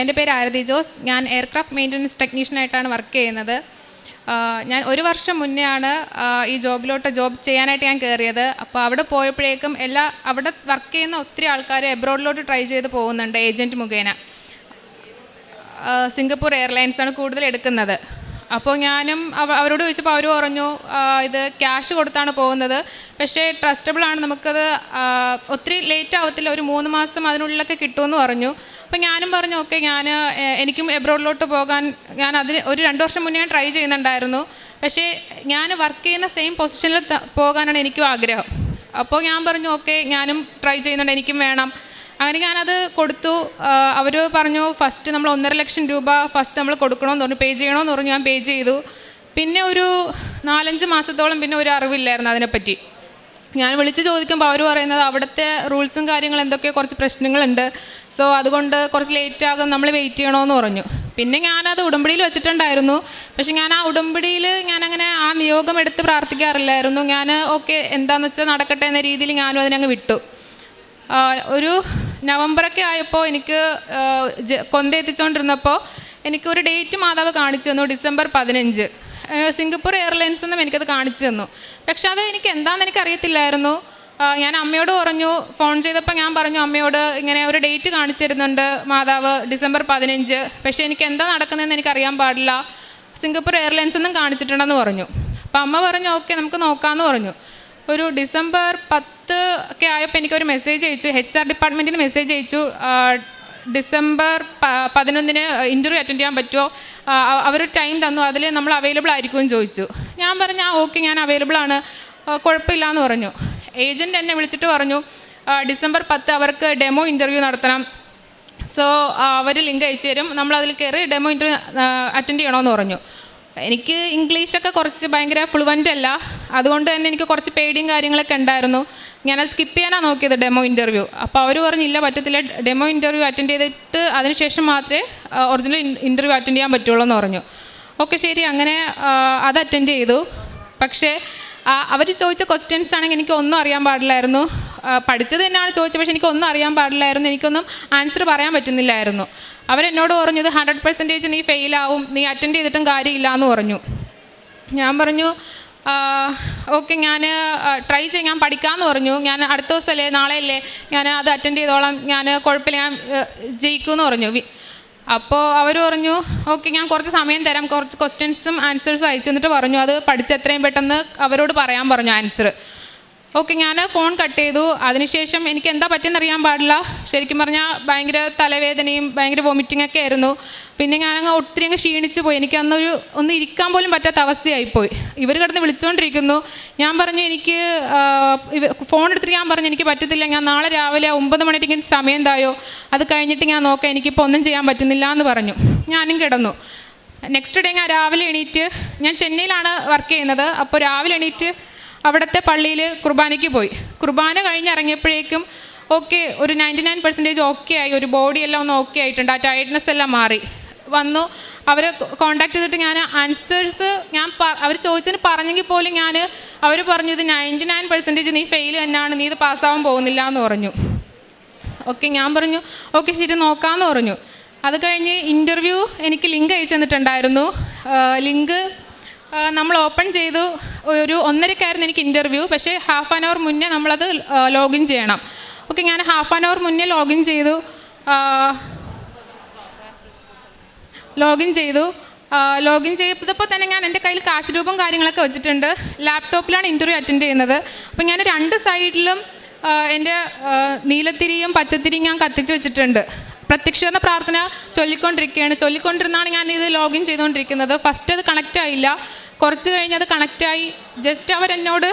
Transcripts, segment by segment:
എന്റെ പേര് ആരതി ജോസ്. ഞാൻ എയർക്രാഫ്റ്റ് മെയിന്റനൻസ് ടെക്നീഷ്യനായിട്ടാണ് വർക്ക് ചെയ്യുന്നത്. ഞാൻ ഒരു വർഷം മുന്നേ ആണ് ഈ ജോബിലോട്ട് ജോബ് ചെയ്യാനായിട്ട് ഞാൻ കയറിയത്. അപ്പോൾ അവിടെ പോയപ്പോഴേക്കും എല്ലാ അവിടെ വർക്ക് ചെയ്യുന്ന ഒത്തിരി ആൾക്കാർ എബ്രോഡിലോട്ട് ട്രൈ ചെയ്ത് പോകുന്നുണ്ട് ഏജന്റ് മുഖേന. സിംഗപ്പൂർ എയർലൈൻസാണ് കൂടുതൽ എടുക്കുന്നത്. അപ്പോൾ ഞാനും അവരോട് ചോദിച്ചപ്പോൾ അവർ പറഞ്ഞു ഇത് ക്യാഷ് കൊടുത്താണ് പോകുന്നത്. പക്ഷേ ട്രസ്റ്റബിൾ ആണ്. നമുക്കത് ഒത്തിരി ലേറ്റ് ആവത്തില്ല. ഒരു മൂന്ന് മാസം അതിനുള്ളിലൊക്കെ കിട്ടുമെന്ന് പറഞ്ഞു. അപ്പോൾ ഞാനും പറഞ്ഞു ഓക്കെ ഞാൻ എനിക്കും എബ്രോഡിലോട്ട് പോകാൻ ഞാൻ അതിന് ഒരു രണ്ട് വർഷം മുന്നേ ഞാൻ ട്രൈ ചെയ്യുന്നുണ്ടായിരുന്നു. പക്ഷേ ഞാൻ വർക്ക് ചെയ്യുന്ന സെയിം പൊസിഷനിൽ പോകാനാണ് എനിക്കും ആഗ്രഹം. അപ്പോൾ ഞാൻ പറഞ്ഞു ഓക്കെ ഞാനും ട്രൈ ചെയ്യുന്നുണ്ട്. എനിക്കും വേണം. അങ്ങനെ ഞാനത് കൊടുത്തു. അവർ പറഞ്ഞു ഫസ്റ്റ് നമ്മൾ ഒന്നര ലക്ഷം രൂപ ഫസ്റ്റ് നമ്മൾ കൊടുക്കണമെന്ന് പറഞ്ഞു. പേ ചെയ്യണമെന്ന് പറഞ്ഞു. ഞാൻ പേ ചെയ്തു. പിന്നെ ഒരു നാലഞ്ച് മാസത്തോളം പിന്നെ ഒരു അറിവില്ലായിരുന്നു അതിനെപ്പറ്റി. ഞാൻ വിളിച്ച് ചോദിക്കുമ്പോൾ അവർ പറയുന്നത് അവിടുത്തെ റൂൾസും കാര്യങ്ങളും എന്തൊക്കെയോ കുറച്ച് പ്രശ്നങ്ങളുണ്ട്. സോ അതുകൊണ്ട് കുറച്ച് ലേറ്റ് ആകും. നമ്മൾ വെയിറ്റ് ചെയ്യണമെന്ന് പറഞ്ഞു. പിന്നെ ഞാനത് ഉടമ്പടിയിൽ വെച്ചിട്ടുണ്ടായിരുന്നു. പക്ഷെ ഞാൻ ആ ഉടമ്പടിയിൽ ഞാനങ്ങനെ ആ നിയോഗം എടുത്ത് പ്രാർത്ഥിക്കാറില്ലായിരുന്നു. ഞാൻ ഓക്കെ എന്താണെന്ന് വെച്ചാൽ നടക്കട്ടെ എന്ന രീതിയിൽ ഞാനും അതിനങ്ങ് വിട്ടു. ഒരു നവംബറൊക്കെ ആയപ്പോൾ എനിക്ക് കൊന്ത എത്തിച്ചുകൊണ്ടിരുന്നപ്പോൾ എനിക്ക് ഒരു ഡേറ്റ് മാതാവ് കാണിച്ചു തന്നു ഡിസംബർ പതിനഞ്ച്. സിംഗപ്പൂർ എയർലൈൻസ് നിന്നും എനിക്കത് കാണിച്ചു തന്നു. പക്ഷെ അത് എനിക്ക് എന്താണെന്ന് എനിക്ക് അറിയത്തില്ലായിരുന്നു ഞാൻ അമ്മയോട് പറഞ്ഞു ഫോൺ ചെയ്തപ്പോൾ ഞാൻ പറഞ്ഞു അമ്മയോട് ഇങ്ങനെ ഒരു ഡേറ്റ് കാണിച്ചു തരുന്നുണ്ട് മാതാവ് ഡിസംബർ പതിനഞ്ച്. പക്ഷേ എനിക്ക് എന്താ നടക്കുന്നതെന്ന് എനിക്ക് അറിയാൻ പാടില്ല. സിംഗപ്പൂർ എയർലൈൻസ് എന്നും കാണിച്ചിട്ടുണ്ടെന്ന് പറഞ്ഞു. അപ്പം അമ്മ പറഞ്ഞു ഓക്കെ നമുക്ക് നോക്കാമെന്ന് പറഞ്ഞു. ഒരു ഡിസംബർ പത്ത് ഒക്കെ ആയപ്പോൾ എനിക്കൊരു മെസ്സേജ് അയച്ചു. എച്ച് ആർ ഡിപ്പാർട്ട്മെന്റിൽ നിന്ന് മെസ്സേജ് അയച്ചു. ഡിസംബർ പതിനൊന്നിന് ഇന്റർവ്യൂ അറ്റൻഡ് ചെയ്യാൻ പറ്റുമോ അവർ ടൈം തന്നു. അതിൽ നമ്മൾ അവൈലബിൾ ആയിരിക്കുമെന്ന് ചോദിച്ചു. ഞാൻ പറഞ്ഞു ആ ഓക്കെ ഞാൻ അവൈലബിൾ ആണ്. കുഴപ്പമില്ല എന്ന് പറഞ്ഞു. ഏജന്റ് എന്നെ വിളിച്ചിട്ട് പറഞ്ഞു ഡിസംബർ പത്ത് അവർക്ക് ഡെമോ ഇന്റർവ്യൂ നടത്തണം. സോ അവർ ലിങ്ക് അയച്ചു തരും. നമ്മൾ അതിൽ കയറി ഡെമോ ഇന്റർവ്യൂ അറ്റൻഡ് ചെയ്യണമെന്ന് പറഞ്ഞു. എനിക്ക് ഇംഗ്ലീഷൊക്കെ കുറച്ച് ഭയങ്കര ഫ്ലുവന്റ് അല്ല. അതുകൊണ്ട് തന്നെ എനിക്ക് കുറച്ച് പേടിയും കാര്യങ്ങളൊക്കെ ഉണ്ടായിരുന്നു. ഞാനത് സ്കിപ്പ് ചെയ്യാനാണ് നോക്കിയത് ഡെമോ ഇന്റർവ്യൂ അപ്പോൾ അവർ പറഞ്ഞില്ല പറ്റത്തില്ല. ഡെമോ ഇന്റർവ്യൂ അറ്റൻഡ് ചെയ്തിട്ട് അതിനുശേഷം മാത്രമേ ഒറിജിനൽ ഇന്റർവ്യൂ അറ്റൻഡ് ചെയ്യാൻ പറ്റുള്ളൂ എന്ന് പറഞ്ഞു. ഓക്കെ ശരി. അങ്ങനെ അത് അറ്റൻഡ് ചെയ്തു. പക്ഷേ അവർ ചോദിച്ച ക്വസ്റ്റ്യൻസ് ആണെങ്കിൽ എനിക്ക് ഒന്നും അറിയാൻ പാടില്ലായിരുന്നു. പഠിച്ചത് തന്നെയാണ് ചോദിച്ചത്. പക്ഷേ എനിക്കൊന്നും അറിയാൻ പാടില്ലായിരുന്നു. എനിക്കൊന്നും ആൻസർ പറയാൻ പറ്റുന്നില്ലായിരുന്നു. അവരെന്നോട് പറഞ്ഞു ഇത് ഹൺഡ്രഡ് പെർസെന്റേജ് നീ ഫെയിലാവും നീ അറ്റൻഡ് ചെയ്തിട്ടും കാര്യമില്ല എന്ന് പറഞ്ഞു. ഞാൻ പറഞ്ഞു ഓക്കെ ഞാൻ ട്രൈ ചെയ്യാം. ഞാൻ പഠിക്കാമെന്ന് പറഞ്ഞു. ഞാൻ അടുത്ത ദിവസമല്ലേ നാളെയല്ലേ ഞാൻ അത് അറ്റൻഡ് ചെയ്തോളാം. ഞാൻ കുഴപ്പമില്ല. ഞാൻ ജയിക്കുമെന്ന് പറഞ്ഞു. അപ്പോൾ അവർ പറഞ്ഞു ഓക്കെ ഞാൻ കുറച്ച് സമയം തരാം. കുറച്ച് ക്വസ്റ്റ്യൻസും ആൻസേഴ്സും അയച്ചു എന്നിട്ട് പറഞ്ഞു. അത് പഠിച്ച് എത്രയും പെട്ടെന്ന് അവരോട് പറയാൻ പറഞ്ഞു ആൻസർ ഓക്കെ ഞാൻ ഫോൺ കട്ട് ചെയ്തു. അതിനുശേഷം എനിക്ക് എന്താ പറ്റിയെന്ന് അറിയാൻ പാടില്ല. ശരിക്കും പറഞ്ഞാൽ ഭയങ്കര തലവേദനയും ഭയങ്കര വൊമിറ്റിംഗ് ഒക്കെ ആയിരുന്നു. പിന്നെ ഞാനങ്ങ് ഒത്തിരി അങ്ങ് ക്ഷീണിച്ചു പോയി. എനിക്ക് അന്നൊരു ഒന്ന് ഇരിക്കാൻ പോലും പറ്റാത്ത അവസ്ഥയായിപ്പോയി. ഇവർ കിടന്ന് വിളിച്ചുകൊണ്ടിരിക്കുന്നു ഞാൻ പറഞ്ഞു എനിക്ക് ഫോൺ എടുത്തിട്ട് ഞാൻ പറഞ്ഞു എനിക്ക് പറ്റത്തില്ല. ഞാൻ നാളെ രാവിലെ ഒമ്പത് മണിക്ക് സമയം തായോ? അത് കഴിഞ്ഞിട്ട് ഞാൻ നോക്കാം. എനിക്കിപ്പോൾ ഒന്നും ചെയ്യാൻ പറ്റുന്നില്ല എന്ന് പറഞ്ഞു. ഞാനും കിടന്നു. നെക്സ്റ്റ് ഡേ ഞാൻ രാവിലെ എണീറ്റ് ഞാൻ ചെന്നൈയിലാണ് വർക്ക് ചെയ്യുന്നത്. അപ്പോൾ രാവിലെ എണീറ്റ് അവിടുത്തെ പള്ളിയിൽ കുർബാനയ്ക്ക് പോയി. കുർബാന കഴിഞ്ഞിറങ്ങിയപ്പോഴേക്കും ഓക്കെ ഒരു നയന്റി നയൻ പെർസെന്റേജ് ഓക്കെ ആയി ഒരു ബോഡി എല്ലാം ഒന്ന് ഓക്കെ ആയിട്ടുണ്ട്. ആ ടയർഡ്നെസ് എല്ലാം മാറി. വന്നു. അവരെ കോണ്ടാക്ട് ചെയ്തിട്ട് ഞാൻ ആൻസേഴ്സ് ഞാൻ അവർ ചോദിച്ചതിന് പറഞ്ഞെങ്കിൽ പോലും ഞാൻ അവർ പറഞ്ഞു ഇത് നയന്റി നയൻ പെർസെന്റേജ് നീ ഫെയിൽ തന്നെയാണ്. നീ ഇത് പാസ്സാവാൻ പോകുന്നില്ല എന്ന് പറഞ്ഞു. ഓക്കെ ഞാൻ പറഞ്ഞു ഓക്കെ ശരി നോക്കാമെന്ന് പറഞ്ഞു. അത് കഴിഞ്ഞ് ഇന്റർവ്യൂ എനിക്ക് ലിങ്ക് അയച്ചു തന്നിട്ടുണ്ടായിരുന്നു. ലിങ്ക് നമ്മൾ ഓപ്പൺ ചെയ്തു ഒരു ഒന്നരക്കായിരുന്നു എനിക്ക് ഇന്റർവ്യൂ പക്ഷേ ഹാഫ് ആൻ അവർ മുന്നേ നമ്മളത് ലോഗിൻ ചെയ്യണം. ഓക്കെ ഞാൻ ഹാഫ് ആൻ അവർ മുന്നേ ലോഗിൻ ചെയ്തു. ലോഗിൻ ചെയ്തു. ലോഗിൻ ചെയ്തപ്പോൾ തന്നെ ഞാൻ എന്റെ കയ്യിൽ കാശ് രൂപം കാര്യങ്ങളൊക്കെ വെച്ചിട്ടുണ്ട്. ലാപ്ടോപ്പിലാണ് ഇന്റർവ്യൂ അറ്റൻഡ് ചെയ്യുന്നത്. അപ്പോൾ ഞാൻ രണ്ട് സൈഡിലും എന്റെ നീലത്തിരിയും പച്ചത്തിരിയും ഞാൻ കത്തിച്ച് വെച്ചിട്ടുണ്ട്. പ്രത്യക്ഷീകരണ പ്രാർത്ഥന ചൊല്ലിക്കൊണ്ടിരിക്കുകയാണ്. ചൊല്ലിക്കൊണ്ടിരുന്നാണ് ഞാൻ ഇത് ലോഗിൻ ചെയ്തുകൊണ്ടിരിക്കുന്നത്. ഫസ്റ്റ് അത് കണക്റ്റ് ആയില്ല. കുറച്ച് കഴിഞ്ഞ് അത് കണക്റ്റായി ജസ്റ്റ് അവരെന്നോട്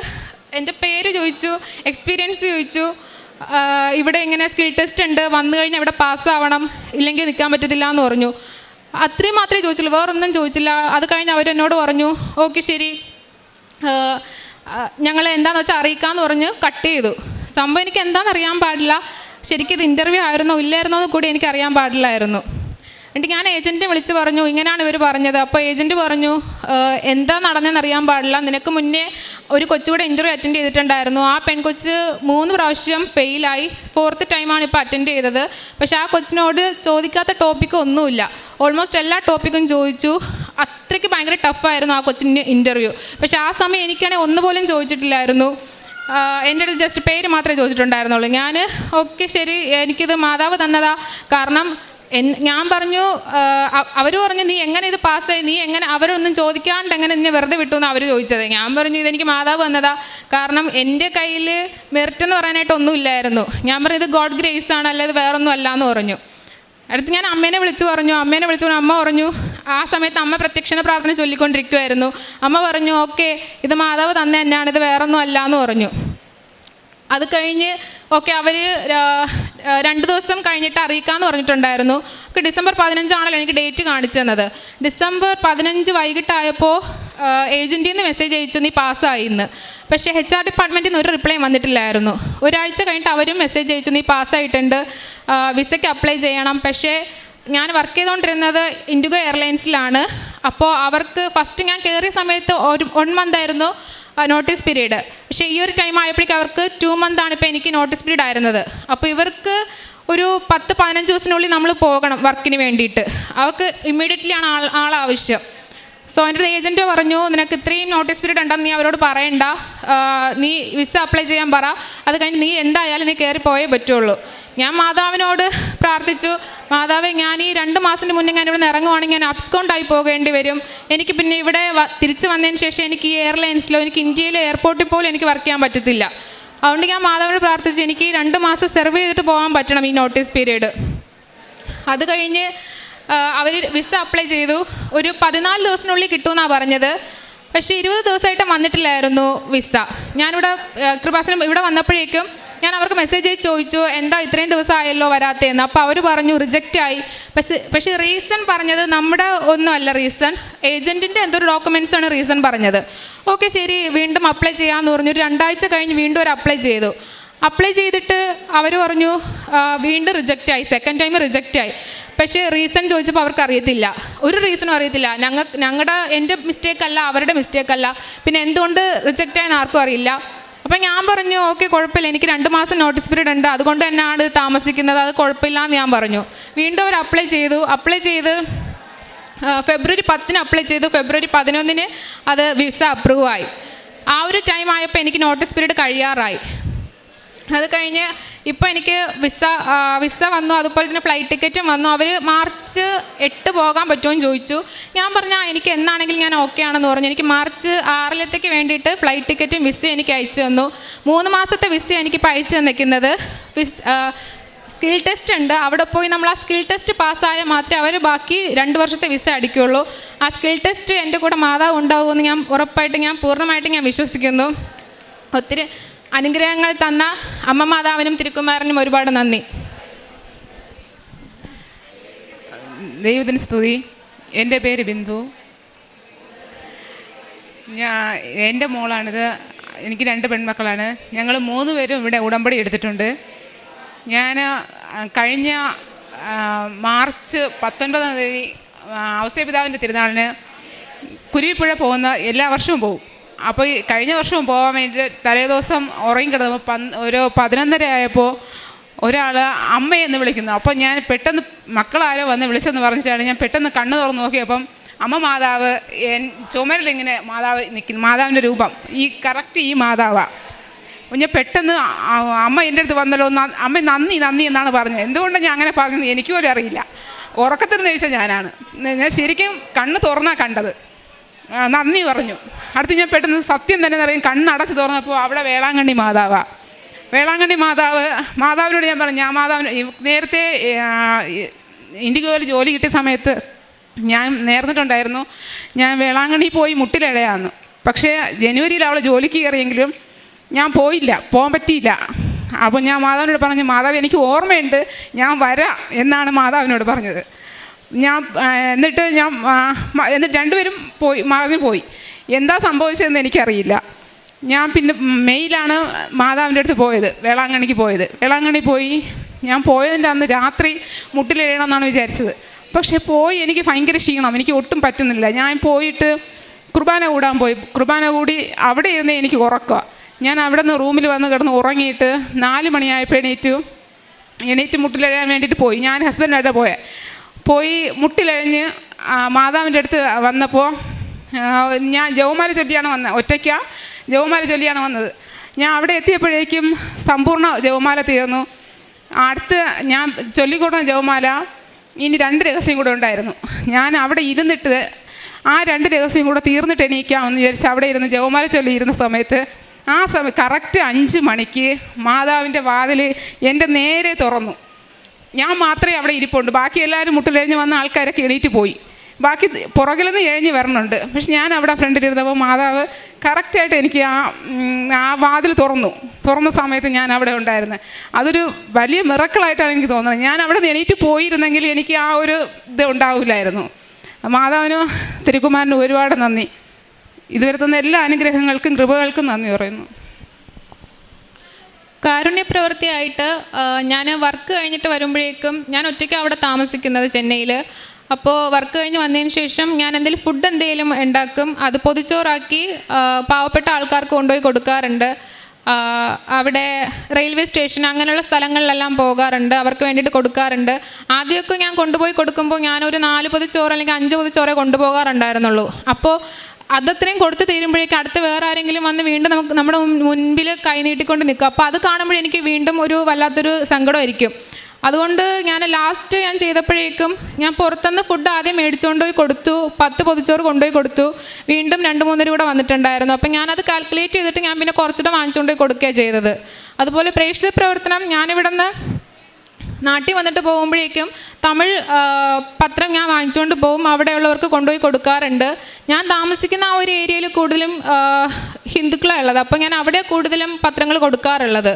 എന്റെ പേര് ചോദിച്ചു എക്സ്പീരിയൻസ് ചോദിച്ചു. ഇവിടെ ഇങ്ങനെ സ്കിൽ ടെസ്റ്റ് ഉണ്ട് വന്നു കഴിഞ്ഞാൽ ഇവിടെ പാസ്സാവണം ഇല്ലെങ്കിൽ നിൽക്കാൻ പറ്റത്തില്ല എന്ന് പറഞ്ഞു. അത്രയും മാത്രമേ ചോദിച്ചുള്ളൂ വേറൊന്നും ചോദിച്ചില്ല. അത് കഴിഞ്ഞ് അവരെന്നോട് പറഞ്ഞു ഓക്കെ ശരി. ഞങ്ങൾ എന്താണെന്ന് വെച്ചാൽ അറിയിക്കാമെന്ന് പറഞ്ഞ് കട്ട് ചെയ്തു. സംഭവം എനിക്ക് എന്താണെന്ന് അറിയാൻ പാടില്ല. ശരിക്കും ഇത് ഇന്റർവ്യൂ ആയിരുന്നോ ഇല്ലായിരുന്നോ എന്ന് കൂടി എനിക്ക് അറിയാൻ പാടില്ലായിരുന്നു. എന്നിട്ട് ഞാൻ ഏജന്റ് വിളിച്ച് പറഞ്ഞു ഇങ്ങനെയാണ് ഇവർ പറഞ്ഞത്. അപ്പോൾ ഏജന്റ് പറഞ്ഞു എന്താ നടന്നതെന്ന് അറിയാൻ പാടില്ല. നിനക്ക് മുന്നേ ഒരു കൊച്ചുകൂടെ ഇന്റർവ്യൂ അറ്റൻഡ് ചെയ്തിട്ടുണ്ടായിരുന്നു. ആ പെൺകൊച്ച് മൂന്ന് പ്രാവശ്യം ഫെയിലായി ഫോർത്ത് ടൈമാണ് ഇപ്പോൾ അറ്റൻഡ് ചെയ്തത്. പക്ഷേ ആ കൊച്ചിനോട് ചോദിക്കാത്ത ടോപ്പിക്ക് ഒന്നുമില്ല. ഓൾമോസ്റ്റ് എല്ലാ ടോപ്പിക്കും ചോദിച്ചു. അത്രയ്ക്ക് ഭയങ്കര ടഫായിരുന്നു ആ കൊച്ചിന്റെ ഇന്റർവ്യൂ പക്ഷേ ആ സമയം എനിക്കാണെങ്കിൽ ഒന്നുപോലും ചോദിച്ചിട്ടില്ലായിരുന്നു. എന്റെ അടുത്ത് ജസ്റ്റ് പേര് മാത്രമേ ചോദിച്ചിട്ടുണ്ടായിരുന്നുള്ളൂ. ഞാൻ ഓക്കെ ശരി. എനിക്കിത് മാതാവ് തന്നതാ. കാരണം ഞാൻ പറഞ്ഞു അവർ പറഞ്ഞു നീ എങ്ങനെ ഇത് പാസ്സായി നീ എങ്ങനെ അവരൊന്നും ചോദിക്കാണ്ട് എങ്ങനെ നിന്നെ വെറുതെ വിട്ടു എന്ന് അവർ ചോദിച്ചത്? ഞാൻ പറഞ്ഞു ഇതെനിക്ക് മാതാവ് വന്നതാ. കാരണം എന്റെ കയ്യിൽ മെറിറ്റ് എന്ന് പറയാനായിട്ട് ഒന്നുമില്ലായിരുന്നു ഞാൻ പറഞ്ഞു ഇത് ഗോഡ് ഗ്രേസ് ആണ് അല്ലാതെ വേറൊന്നും അല്ല എന്ന് പറഞ്ഞു. അടുത്ത് ഞാൻ അമ്മേനെ വിളിച്ചു പറഞ്ഞു. അമ്മേനെ വിളിച്ചു പറഞ്ഞു അമ്മ പറഞ്ഞു ആ സമയത്ത് അമ്മ പ്രത്യക്ഷണ പ്രാർത്ഥന ചൊല്ലിക്കൊണ്ടിരിക്കുമായിരുന്നു അമ്മ പറഞ്ഞു ഓക്കെ ഇത് മാതാവ് തന്നെ തന്നെയാണ് ഇത് വേറൊന്നും അല്ല എന്ന് പറഞ്ഞു. അത് കഴിഞ്ഞ് ഓക്കെ അവർ രണ്ട് ദിവസം കഴിഞ്ഞിട്ട് അറിയിക്കാമെന്ന് പറഞ്ഞിട്ടുണ്ടായിരുന്നു. ഒക്കെ ഡിസംബർ പതിനഞ്ചാണല്ലോ എനിക്ക് ഡേറ്റ് കാണിച്ചു തന്നത്. ഡിസംബർ പതിനഞ്ച് വൈകിട്ടായപ്പോൾ ഏജന്റിൽ നിന്ന് മെസ്സേജ് അയച്ചു നീ പാസ്സായി എന്ന്. പക്ഷേ എച്ച് ആർ ഡിപ്പാർട്ട്മെന്റിൽ നിന്ന് ഒരു റിപ്ലൈ വന്നിട്ടില്ലായിരുന്നു. ഒരാഴ്ച കഴിഞ്ഞിട്ട് അവരും മെസ്സേജ് അയച്ചു നീ പാസ്സായിട്ടുണ്ട്. വിസയ്ക്ക് അപ്ലൈ ചെയ്യണം. പക്ഷേ ഞാൻ വർക്ക് ചെയ്തുകൊണ്ടിരുന്നത് ഇൻഡിഗോ എയർലൈൻസിലാണ് അപ്പോൾ അവർക്ക് ഫസ്റ്റ് ഞാൻ കയറിയ സമയത്ത് ഒരു വൺ മന്ത് ആയിരുന്നു. നോട്ടീസ് പീരീഡ് പക്ഷേ ഈ ഒരു ടൈം ആയപ്പോഴേക്കും അവർക്ക് ടു മന്ത് ആണ് ഇപ്പോൾ എനിക്ക് നോട്ടീസ് പീരീഡ് ആയിരുന്നത്. അപ്പോൾ ഇവർക്ക് ഒരു പത്ത് പതിനഞ്ച് ദിവസത്തിനുള്ളിൽ നമ്മൾ പോകണം വർക്കിന് വേണ്ടിയിട്ട്. അവർക്ക് ഇമ്മീഡിയറ്റ്ലി ആണ് ആൾ ആളാവശ്യം സോ എന്റെ ഏജന്റ് പറഞ്ഞു നിനക്ക് ഇത്രയും നോട്ടീസ് പീരീഡ് ഉണ്ടെന്ന് നീ അവരോട് പറയണ്ട. നീ വിസ അപ്ലൈ ചെയ്യാൻ പറ. അത് കഴിഞ്ഞ് നീ എന്തായാലും നീ കയറി പോയേ പറ്റുള്ളൂ. ഞാൻ മാതാവിനോട് പ്രാർത്ഥിച്ചു. മാതാവ് ഞാൻ ഈ രണ്ട് മാസത്തിന് മുന്നേ ഞാൻ ഇവിടെ നിന്ന് ഇറങ്ങുവാണെങ്കിൽ ഞാൻ അബ്സ്കൗണ്ടായി പോകേണ്ടി വരും. എനിക്ക് പിന്നെ ഇവിടെ തിരിച്ചു വന്നതിന് ശേഷം എനിക്ക് ഈ എയർലൈൻസിലോ എനിക്ക് ഇന്ത്യയിലെ എയർപോർട്ടിൽ പോലും എനിക്ക് വർക്ക് ചെയ്യാൻ പറ്റത്തില്ല. അതുകൊണ്ട് ഞാൻ മാതാവിനോട് പ്രാർത്ഥിച്ചു എനിക്ക് രണ്ട് മാസം സെർവ് ചെയ്തിട്ട് പോകാൻ പറ്റണം ഈ നോട്ടീസ് പീരീഡ്. അത് കഴിഞ്ഞ് അവർ വിസ അപ്ലൈ ചെയ്തു. ഒരു പതിനാല് ദിവസത്തിനുള്ളിൽ കിട്ടുമെന്നാണ് പറഞ്ഞത്. പക്ഷേ ഇരുപത് ദിവസമായിട്ട് വന്നിട്ടില്ലായിരുന്നു വിസ. ഞാനിവിടെ കൃപാസനം ഇവിടെ വന്നപ്പോഴേക്കും ഞാൻ അവർക്ക് മെസ്സേജ് അയച്ച് ചോദിച്ചു എന്താ ഇത്രയും ദിവസം ആയല്ലോ വരാത്തതെന്ന്? അപ്പോൾ അവർ പറഞ്ഞു റിജക്റ്റ് ആയി. പക്ഷേ പക്ഷേ റീസൺ പറഞ്ഞത് നമ്മുടെ ഒന്നുമല്ല റീസൺ ഏജന്റിന്റെ എന്തൊരു ഡോക്യുമെന്റ്സ് ആണ് റീസൺ പറഞ്ഞത്. ഓക്കെ ശരി വീണ്ടും അപ്ലൈ ചെയ്യാമെന്ന് പറഞ്ഞു. ഒരു രണ്ടാഴ്ച കഴിഞ്ഞ് വീണ്ടും ഒരു അപ്ലൈ ചെയ്തു. അപ്ലൈ ചെയ്തിട്ട് അവർ പറഞ്ഞു വീണ്ടും റിജക്റ്റ് ആയി. സെക്കൻഡ് ടൈം റിജക്റ്റ് ആയി. പക്ഷേ റീസൺ ചോദിച്ചപ്പോൾ അവർക്ക് അറിയത്തില്ല. ഒരു റീസണും അറിയത്തില്ല. ഞങ്ങൾ ഞങ്ങളുടെ എന്റെ മിസ്റ്റേക്ക് അല്ല അവരുടെ മിസ്റ്റേക്ക് അല്ല. പിന്നെ എന്തുകൊണ്ട് റിജക്റ്റ് ആയെന്ന് ആർക്കും അറിയില്ല. അപ്പം ഞാൻ പറഞ്ഞു ഓക്കെ കുഴപ്പമില്ല. എനിക്ക് രണ്ട് മാസം നോട്ടീസ് പീരീഡ് ഉണ്ട്. അതുകൊണ്ട് തന്നെയാണ് താമസിക്കുന്നത്. അത് കുഴപ്പമില്ല എന്ന് ഞാൻ പറഞ്ഞു. വീണ്ടും അവർ അപ്ലൈ ചെയ്തു. അപ്ലൈ ചെയ്ത് ഫെബ്രുവരി പത്തിന് അപ്ലൈ ചെയ്തു. ഫെബ്രുവരി പതിനൊന്നിന് അത് വിസ അപ്രൂവായി ആ ഒരു ടൈം ആയപ്പോൾ എനിക്ക് നോട്ടീസ് പീരീഡ് കഴിയാറായി. അത് കഴിഞ്ഞ് ഇപ്പോൾ എനിക്ക് വിസ വിസ വന്നു അതുപോലെ തന്നെ ഫ്ലൈറ്റ് ടിക്കറ്റും വന്നു. അവർ മാർച്ച് എട്ട് പോകാൻ പറ്റുമെന്ന് ചോദിച്ചു. ഞാൻ പറഞ്ഞാൽ എനിക്ക് എന്നാണെങ്കിലും ഞാൻ ഓക്കെ ആണെന്ന് പറഞ്ഞു. എനിക്ക് മാർച്ച് ആറിലത്തേക്ക് വേണ്ടിയിട്ട് ഫ്ലൈറ്റ് ടിക്കറ്റും വിസ എനിക്ക് അയച്ചു തന്നു. മൂന്ന് മാസത്തെ വിസ എനിക്കിപ്പോൾ അയച്ചു തന്നിരിക്കുന്നത്. സ്കിൽ ടെസ്റ്റ് ഉണ്ട്. അവിടെ പോയി നമ്മൾ ആ സ്കിൽ ടെസ്റ്റ് പാസ്സായാൽ മാത്രമേ അവർ ബാക്കി രണ്ട് വർഷത്തെ വിസ അടിക്കുകയുള്ളൂ. ആ സ്കിൽ ടെസ്റ്റ് എന്റെ കൂടെ മാതാവ് ഉണ്ടാവുമെന്ന് ഞാൻ ഉറപ്പായിട്ട് ഞാൻ പൂർണമായിട്ട് ഞാൻ വിശ്വസിക്കുന്നു. ഒത്തിരി അനുഗ്രഹങ്ങൾ തന്ന അമ്മ മാതാവിനും തിരുക്കുമാരനും ഒരുപാട് നന്ദി. ദൈവത്തിന് സ്തുതി. എന്റെ പേര് ബിന്ദു. ഞാൻ എന്റെ മോളാണിത്. എനിക്ക് രണ്ട് പെൺമക്കളാണ്. ഞങ്ങൾ മൂന്ന് പേരും ഇവിടെ ഉടമ്പടി എടുത്തിട്ടുണ്ട്. ഞാൻ കഴിഞ്ഞ മാർച്ച് പത്തൊൻപതാം തീയതി ഔസേപിതാവിന്റെ തിരുനാളിന് കുരുവിപ്പുഴ പോകുന്ന എല്ലാ വർഷവും പോകും. അപ്പോൾ ഈ കഴിഞ്ഞ വർഷം പോകാൻ വേണ്ടി തലേദിവസം ഉറങ്ങി കിടന്നപ്പോൾ പന്ത് ഒരു പതിനൊന്നര ആയപ്പോൾ ഒരാൾ അമ്മയെന്ന് വിളിക്കുന്നു. അപ്പോൾ ഞാൻ പെട്ടെന്ന് മക്കളാരോ വന്ന് വിളിച്ചെന്ന് പറഞ്ഞിട്ടാണ് ഞാൻ പെട്ടെന്ന് കണ്ണു തുറന്ന് നോക്കിയപ്പം അമ്മ മാതാവ് എൻ ചുമരിലിങ്ങനെ മാതാവ് നിൽക്കുന്നു മാതാവിന്റെ രൂപം. ഈ കറക്റ്റ് ഈ മാതാവാണ് അപ്പോൾ ഞാൻ പെട്ടെന്ന് അമ്മ എന്റെ അടുത്ത് വന്നല്ലോ അമ്മ നന്ദി നന്ദി എന്നാണ് പറഞ്ഞത്. എന്തുകൊണ്ടാണ് ഞാൻ അങ്ങനെ പറഞ്ഞത് എനിക്ക് പോലും അറിയില്ല. ഉറക്കത്തിൽ നിന്ന് ഞാനാണ്. ഞാൻ ശരിക്കും കണ്ണ് തുറന്നാണ് കണ്ടത്. നന്ദി പറഞ്ഞു. അടുത്ത് ഞാൻ പെട്ടെന്ന് സത്യം തന്നെ നിറയും കണ്ണടച്ച് തുറന്നപ്പോൾ അവിടെ വേളാങ്കണ്ണി മാതാവാണ് വേളാങ്കണ്ണി മാതാവ് മാതാവിനോട് ഞാൻ പറഞ്ഞു ഞാൻ മാതാവിന് നേരത്തെ ഇൻഡിഗോയിൽ ജോലി കിട്ടിയ സമയത്ത് ഞാൻ നേർന്നിട്ടുണ്ടായിരുന്നു. ഞാൻ വേളാങ്കണ്ണി പോയി മുട്ടിലിടയാന്ന് പക്ഷേ ജനുവരിയിൽ അവൾ ജോലിക്ക് കയറിയെങ്കിലും ഞാൻ പോയില്ല പോകാൻ പറ്റിയില്ല. അപ്പോൾ ഞാൻ മാതാവിനോട് പറഞ്ഞു മാതാവ് എനിക്ക് ഓർമ്മയുണ്ട് ഞാൻ വരാം എന്നാണ് മാതാവിനോട് പറഞ്ഞത്. ഞാൻ എന്നിട്ട് ഞാൻ എന്നിട്ട് രണ്ടുപേരും പോയി മറന്നു പോയി. എന്താ സംഭവിച്ചതെന്ന് എനിക്കറിയില്ല. ഞാൻ പിന്നെ മെയിലാണ് മാതാവിന്റെ അടുത്ത് പോയത് വേളാങ്കണ്ണിക്ക് പോയത്. വേളാങ്കണ്ണി പോയി ഞാൻ പോയതിന്റെ അന്ന് രാത്രി മുട്ടിലെഴുതണമെന്നാണ് വിചാരിച്ചത്. പക്ഷേ പോയി എനിക്ക് ഭയങ്കര ക്ഷീണം എനിക്ക് ഒട്ടും പറ്റുന്നില്ല. ഞാൻ പോയിട്ട് കുർബാന കൂടാൻ പോയി. കുർബാന കൂടി അവിടെ ഇരുന്ന് എനിക്ക് ഉറക്കുക ഞാൻ അവിടെ നിന്ന് റൂമിൽ വന്ന് കിടന്ന് ഉറങ്ങിയിട്ട് നാല് മണിയായപ്പോൾ എണീറ്റു. എണീറ്റ് മുട്ടിലെഴാൻ വേണ്ടിയിട്ട് പോയി. ഞാൻ ഹസ്ബൻഡായിട്ട് പോയെ. പോയി മുട്ടിലെഴഞ്ഞ് മാതാവിന്റെ അടുത്ത് വന്നപ്പോൾ ഞാൻ ജവമാല ചൊല്ലിയാണ് വന്നത് ഒറ്റയ്ക്ക? ജവമാല ചൊല്ലിയാണ് വന്നത്. ഞാൻ അവിടെ എത്തിയപ്പോഴേക്കും സമ്പൂർണ ജവമാല തീർന്നു. അടുത്ത് ഞാൻ ചൊല്ലിക്കൊടുന്ന ജവമാല ഇനി രണ്ട് രഹസ്യം കൂടെ ഉണ്ടായിരുന്നു. ഞാൻ അവിടെ ഇരുന്നിട്ട് ആ രണ്ട് രഹസ്യം കൂടെ തീർന്നിട്ട് എണീക്കാമെന്ന് വിചാരിച്ച് അവിടെ ഇരുന്ന് ജവമാല ചൊല്ലിയിരുന്ന സമയത്ത് ആ സമയം കറക്റ്റ് അഞ്ച് മണിക്ക് മാതാവിന്റെ വാതിൽ എന്റെ നേരെ തുറന്നു. ഞാൻ മാത്രമേ അവിടെ ഇരിപ്പുണ്ട്. ബാക്കി എല്ലാവരും മുട്ടിലെഴിഞ്ഞ് വന്ന ആൾക്കാരൊക്കെ എണീറ്റ് പോയി. ബാക്കി പുറകിൽ നിന്ന് എഴിഞ്ഞ് വരണുണ്ട്. പക്ഷെ ഞാൻ അവിടെ ഫ്രണ്ടിലിരുന്നപ്പോൾ മാതാവ് കറക്റ്റായിട്ട് എനിക്ക് ആ ആ വാതിൽ തുറന്നു. തുറന്ന സമയത്ത് ഞാൻ അവിടെ ഉണ്ടായിരുന്നത് അതൊരു വലിയ മിറക്കളായിട്ടാണ് എനിക്ക് തോന്നുന്നത്. ഞാൻ അവിടെ നിന്ന് എണീറ്റ് പോയിരുന്നെങ്കിൽ എനിക്ക് ആ ഒരു ഇത് ഉണ്ടാവില്ലായിരുന്നു. മാതാവിന് തിരുക്കുമാരനും ഒരുപാട് നന്ദി. ഇതുവരെ തന്ന എല്ലാ അനുഗ്രഹങ്ങൾക്കും കൃപകൾക്കും നന്ദി പറയുന്നു. കാരുണ്യപ്രവൃത്തിയായിട്ട് ഞാൻ വർക്ക് കഴിഞ്ഞിട്ട് വരുമ്പോഴേക്കും ഞാൻ ഒറ്റയ്ക്ക് അവിടെ താമസിക്കുന്നത് ചെന്നൈയിൽ അപ്പോൾ വർക്ക് കഴിഞ്ഞ് വന്നതിന് ശേഷം ഞാൻ എന്തെങ്കിലും ഫുഡ് എന്തെങ്കിലും ഉണ്ടാക്കും അത് പൊതിച്ചോറാക്കി പാവപ്പെട്ട ആൾക്കാർക്ക് കൊണ്ടുപോയി കൊടുക്കാറുണ്ട്. അവിടെ റെയിൽവേ സ്റ്റേഷൻ അങ്ങനെയുള്ള സ്ഥലങ്ങളിലെല്ലാം പോകാറുണ്ട് അവർക്ക് വേണ്ടിയിട്ട് കൊടുക്കാറുണ്ട്. ആദ്യമൊക്കെ ഞാൻ കൊണ്ടുപോയി കൊടുക്കുമ്പോൾ ഞാനൊരു നാല് പൊതിച്ചോറ് അല്ലെങ്കിൽ അഞ്ച് പൊതിച്ചോറേ കൊണ്ടുപോകാറുണ്ടായിരുന്നുള്ളൂ. അപ്പോൾ അതത്രയും കൊടുത്ത് തീരുമ്പോഴേക്കും അടുത്ത് വേറെ ആരെങ്കിലും വന്ന് വീണ്ടും നമുക്ക് നമ്മുടെ മുൻ- മുൻപിൽ കൈ നീട്ടിക്കൊണ്ട് നിൽക്കും. അപ്പോൾ അത് കാണുമ്പോൾ എനിക്ക് വീണ്ടും ഒരു വല്ലാത്തൊരു സങ്കടമായിരിക്കും. അതുകൊണ്ട് ഞാൻ ലാസ്റ്റ് ഞാൻ ചെയ്തപ്പോഴേക്കും ഞാൻ പുറത്തുനിന്ന് ഫുഡ് ആദ്യം മേടിച്ചുകൊണ്ട് പോയി കൊടുത്തു. പത്ത് പൊതിച്ചോറ് കൊണ്ടുപോയി കൊടുത്തു. വീണ്ടും രണ്ട് മൂന്നര കൂടെ വന്നിട്ടുണ്ടായിരുന്നു. അപ്പം ഞാനത് കാൽക്കുലേറ്റ് ചെയ്തിട്ട് ഞാൻ പിന്നെ കുറച്ചുകൂടെ വാങ്ങിച്ചുകൊണ്ട് പോയി കൊടുക്കുകയാണ് ചെയ്തത്. അതുപോലെ പ്രേക്ഷിത പ്രവർത്തനം ഞാനിവിടെ നിന്ന് നാട്ടിൽ വന്നിട്ട് പോകുമ്പോഴേക്കും തമിഴ് പത്രം ഞാൻ വാങ്ങിച്ചുകൊണ്ട് പോകും. അവിടെയുള്ളവർക്ക് കൊണ്ടുപോയി കൊടുക്കാറുണ്ട്. ഞാൻ താമസിക്കുന്ന ആ ഒരു ഏരിയയിൽ കൂടുതലും ഹിന്ദുക്കളാണ് ഉള്ളത്. അപ്പോൾ ഞാൻ അവിടെ കൂടുതലും പത്രങ്ങൾ കൊടുക്കാറുള്ളത്.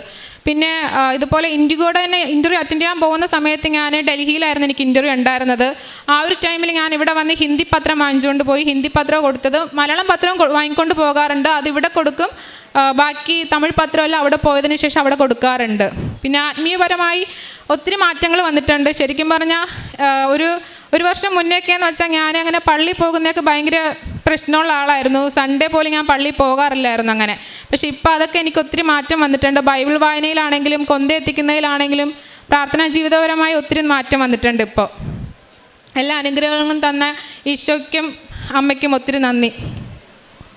പിന്നെ ഇതുപോലെ ഇൻഡിഗോയുടെ തന്നെ ഇന്റർവ്യൂ അറ്റൻഡ് ചെയ്യാൻ പോകുന്ന സമയത്ത് ഞാൻ ഡൽഹിയിലായിരുന്നു എനിക്ക് ഇന്റർവ്യൂ ഉണ്ടായിരുന്നത്. ആ ഒരു ടൈമിൽ ഞാൻ ഇവിടെ വന്ന് ഹിന്ദി പത്രം വാങ്ങിച്ചുകൊണ്ട് പോയി. ഹിന്ദി പത്രം കൊടുത്തത് മലയാളം പത്രം വാങ്ങിക്കൊണ്ട് പോകാറുണ്ട്. അത് ഇവിടെ കൊടുക്കും. ബാക്കി തമിഴ് പത്രമെല്ലാം അവിടെ പോയതിന് ശേഷം അവിടെ കൊടുക്കാറുണ്ട്. പിന്നെ ആത്മീയപരമായി ഒത്തിരി മാറ്റങ്ങൾ വന്നിട്ടുണ്ട്. ശരിക്കും പറഞ്ഞാൽ ഒരു ഒരു വർഷം മുന്നേക്കെ എന്ന് വെച്ചാൽ ഞാൻ അങ്ങനെ പള്ളി പോകുന്നതൊക്കെ ഭയങ്കര പ്രശ്നമുള്ള ആളായിരുന്നു. സൺഡേ പോലും ഞാൻ പള്ളി പോകാറില്ലായിരുന്നു അങ്ങനെ. പക്ഷെ ഇപ്പോൾ അതൊക്കെ എനിക്ക് ഒത്തിരി മാറ്റം വന്നിട്ടുണ്ട്. ബൈബിൾ വായനയിലാണെങ്കിലും കൊന്ത എത്തിക്കുന്നതിലാണെങ്കിലും പ്രാർത്ഥനാ ജീവിതപരമായി ഒത്തിരി മാറ്റം വന്നിട്ടുണ്ട് ഇപ്പോൾ എല്ലാ അനുഗ്രഹങ്ങളും തന്ന ഈശോയ്ക്കും അമ്മയ്ക്കും ഒത്തിരി നന്ദി.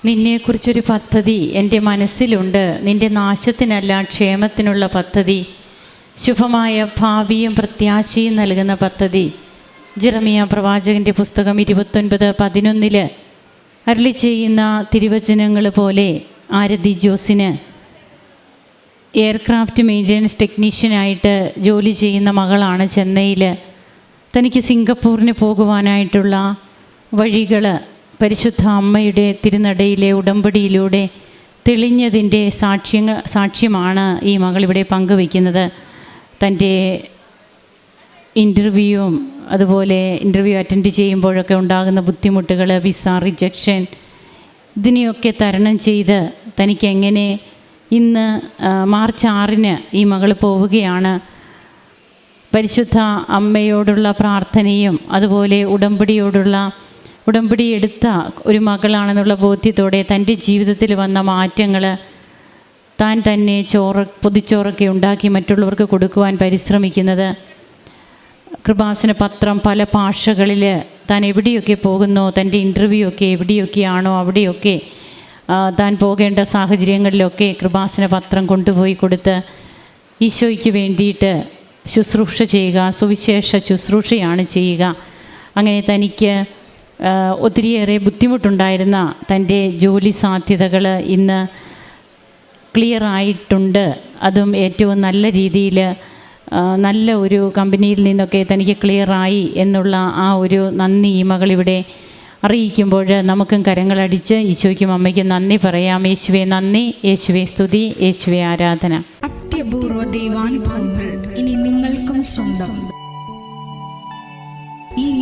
നിന്നെക്കുറിച്ചൊരു പദ്ധതി എന്റെ മനസ്സിലുണ്ട്. നിന്റെ നാശത്തിനല്ല ക്ഷേമത്തിനുള്ള പദ്ധതി. ശുഭമായ ഭാവിയും പ്രത്യാശയും നൽകുന്ന പദ്ധതി. ജെറമിയ പ്രവാചകന്റെ പുസ്തകം ഇരുപത്തൊൻപത് പതിനൊന്നിൽ അരളി ചെയ്യുന്ന തിരുവചനങ്ങൾ പോലെ ആരതി ജോസിന് എയർക്രാഫ്റ്റ് മെയിന്റനൻസ് ടെക്നീഷ്യനായിട്ട് ജോലി ചെയ്യുന്ന മകളാണ് ചെന്നൈയിൽ തനിക്ക് സിംഗപ്പൂരിന് പോകുവാനായിട്ടുള്ള വഴികൾ പരിശുദ്ധ അമ്മയുടെ തിരുനടയിലെ ഉടമ്പടിയിലൂടെ തെളിഞ്ഞതിന്റെ സാക്ഷ്യങ്ങൾ സാക്ഷ്യമാണ് ഈ മകൾ ഇവിടെ പങ്കുവയ്ക്കുന്നത്. തന്റെ ഇന്റർവ്യൂവും അതുപോലെ ഇന്റർവ്യൂ അറ്റൻഡ് ചെയ്യുമ്പോഴൊക്കെ ഉണ്ടാകുന്ന ബുദ്ധിമുട്ടുകൾ വിസ റിജക്ഷൻ ഇതിനെയൊക്കെ തരണം ചെയ്ത് തനിക്ക് എങ്ങനെ ഇന്ന് മാർച്ച് ആറിന് ഈ മകൾ പോവുകയാണ്. പരിശുദ്ധ അമ്മയോടുള്ള പ്രാർത്ഥനയും അതുപോലെ ഉടമ്പടിയോടുള്ള ഉടമ്പടി എടുത്ത ഒരു മകളാണെന്നുള്ള ബോധ്യത്തോടെ തന്റെ ജീവിതത്തിൽ വന്ന മാറ്റങ്ങൾ താൻ തന്നെ ചോറ് പൊതിച്ചോറൊക്കെ ഉണ്ടാക്കി മറ്റുള്ളവർക്ക് കൊടുക്കുവാൻ പരിശ്രമിക്കുന്നത് കൃപാസന പത്രം പല ഭാഷകളിൽ താൻ എവിടെയൊക്കെ പോകുന്നോ തന്റെ ഇന്റർവ്യൂ ഒക്കെ എവിടെയൊക്കെയാണോ അവിടെയൊക്കെ താൻ പോകേണ്ട സാഹചര്യങ്ങളിലൊക്കെ കൃപാസന പത്രം കൊണ്ടുപോയി കൊടുത്ത് ഈശോയ്ക്ക് വേണ്ടിയിട്ട് ശുശ്രൂഷ ചെയ്യുക സുവിശേഷ ശുശ്രൂഷയാണ് ചെയ്യുക. അങ്ങനെ തനിക്ക് ഒത്തിരിയേറെ ബുദ്ധിമുട്ടുണ്ടായിരുന്ന തന്റെ ജോലി സാധ്യതകൾ ഇന്ന് ക്ലിയർ ആയിട്ടുണ്ട്. അതും ഏറ്റവും നല്ല രീതിയിൽ നല്ല ഒരു കമ്പനിയിൽ നിന്നൊക്കെ തനിക്ക് ക്ലിയറായി എന്നുള്ള ആ ഒരു നന്ദി ഈ മകളിവിടെ അറിയിക്കുമ്പോൾ നമുക്കും കരങ്ങളടിച്ച് ഈശോയ്ക്കും അമ്മയ്ക്കും നന്ദി പറയാം. യേശുവെ നന്ദി. യേശുവെ സ്തുതി. യേശുവെ ആരാധന. അത്യപൂർവ ദൈവാനുഭവങ്ങൾ ഇനി നിങ്ങൾക്കും സ്വന്തം. ഈ